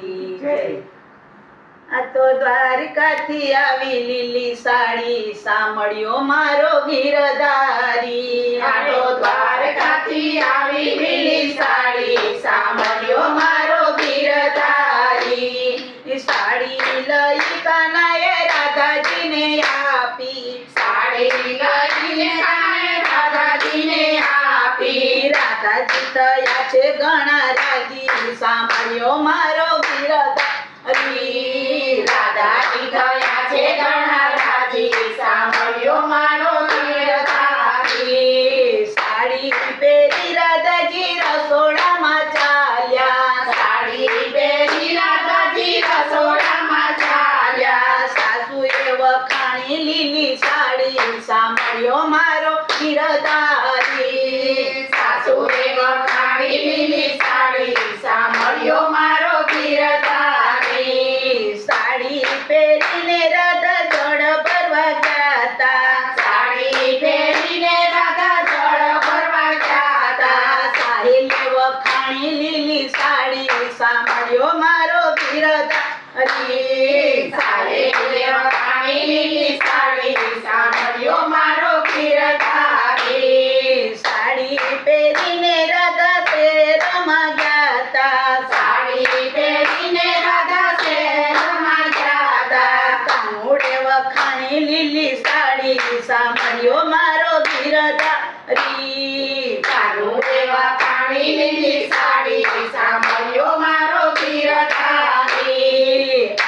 કી જય આ તો દ્વારકાથી આવી લીલી સાડી સાંભળ્યો મારો ગીરધારી. આ તો દ્વારકાથી આવી લીલી સાડી સાંભળ્યો મારો ગીરધારી. સાડી લઈ કાનાએ રાધાજીને આપી. સાડી લઈને કાને રાધાજીને આપી રાધાજી થયા છે ઘણા રાજી સાંભળ્યો મારો ગીરધારી રાધાજી થયા છે ઘણા રાજી સાંભળ્યો મારો ગીરધારી સાડી પહેરી રાધાજી રસોડામાં ચાલ્યા. સાડી પહેરી રાધાજી રસોડામાં ચાલ્યા. સાસુએ વખાણી લીલી સાંભળ્યો મારો ગીરધારી સાસુએ વખાણી લીલી સાડી સાંભળ્યો મારો ગીરધારી સાડી પહેરીને રાધા જળ ભરવા ગયા તા સાડી પહેરીને રાધા જળ ભરવા હતા સાહેલે વખાણી લીલી સાડી, સાંભળ્યો મારો ગીરધારી સારે વખાણી લીલી સાડી, સાંભળ્યો મારો ગીરધારી સાડી પહેરીને રાધા શેરમાં ગયા તા સાડી પહેરીને રાધા શહેરમાં ગયા હતા કાનુડે વખાણી લીલી સાડી સાંભળ્યો મારો ગીરધારી કાનુડે વખાણી લીલી સાડી સાંભળ્યો મારો ગીરધારી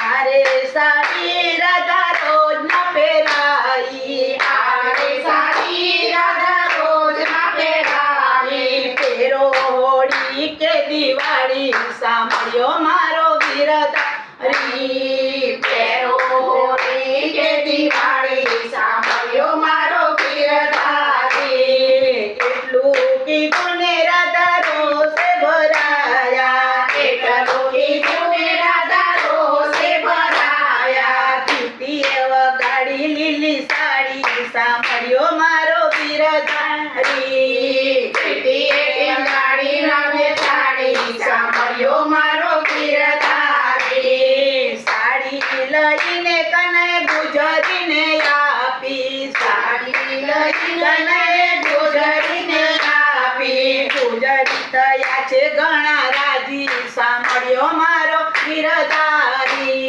આરે સાડી રાધા રોજ ન પહેરાઈ આરે સાડી રાધા રોજ ના પહેરાવી તેરો હોળી કે દિવાળી સાંભળ્યો મારો ગીરધારી પહેરો હોળી કે દિવાળી સાંભળ્યો મારો ગીરધારી એટલું કીધું ને રાધા રોષે ભરાયા એટલું કીધું ને રાધા રોષે ભરાયા પીતીએ વગાડી લીલી સાડી સાંભળ્યો મારો ગીરધારી પેટીએ ટીંગાડી રમે સાડી સાંભળ્યો મારો ગીરધારી સાડી લઈને કને ગુજરીને આપી. સાડી લઈને ગુજરીને આપી. ગુજરી છે ઘણા રાજી. સાંભળ્યો મારો ગીરધારી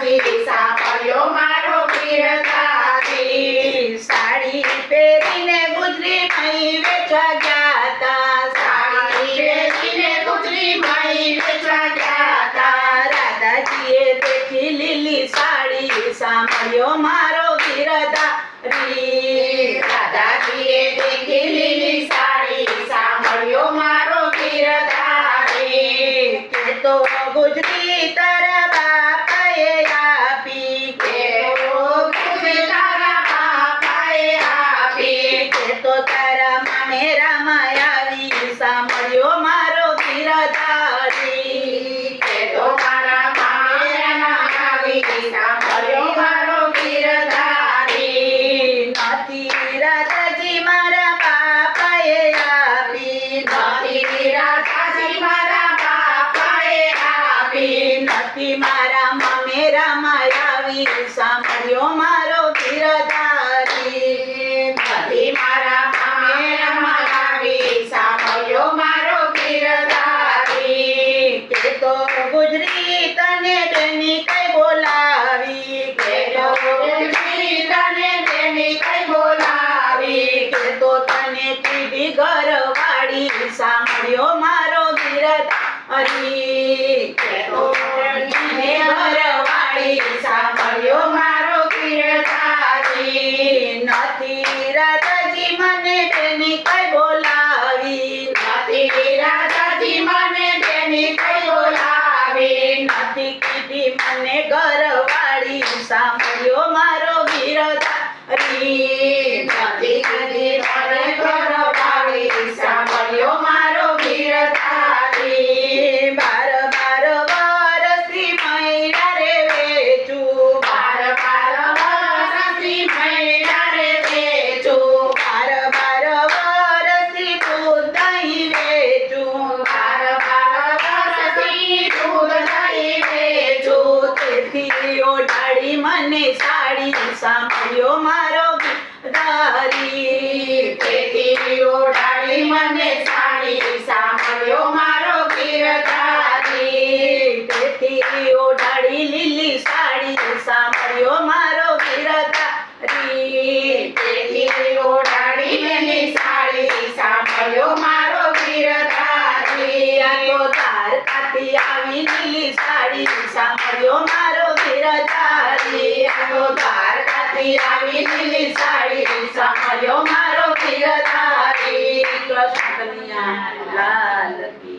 રાજી સાંભળ્યો મારો ગીરધારી સાડી પહેરીને ગુજરી મહી વેચવા ગયા તા સાડી પહેરીને ગુજરી મહી વેચવા હતા રાધાજીએ દેખી લીલી સાડી સાંભળ્યો મારો ગીરધારી રાધાજીએ દેખી લીલી સાડી સાંભળ્યો મારો ગીરધારી કે તો ગુજરી તારા તુજે તારા માને રામાય માયાવી સાંભળ્યો મારો ગીરધારી નથી મારા મામેરામાં આવી સાંભળ્યો મારો ગીરધારી કે તો ગુજરી તને બેની કઈ બોલાવી. કે તને બેની કઈ બોલાવી. કે તો તને કીધી ઘરવાળી સાંભળ્યો મારો ગીરધારી કે તો સાંભળ્યો મારો ગીરધારી સાંભળ્યો મારો ગીરધારી. તેથી ઓઢાડી મને સાડી સાંભળ્યો મારો ગીરધારી. તેથી ઓઢાડી લીલી સાડી સાંભળ્યો મારો ગીરધારી. તેથી ઓઢાડી લીલી સાડી સાંભળ્યો મારો ગીરધારી. આ તો દ્વારકાથી આવી લીલી સાડી સાંભળ્યો મારો ગીરધારી આ તો દ્વારકાથી આવી લીલી સાડી સાંભળ્યો મારો ગીરધારી કૃષ્ણ કન્યા લાલ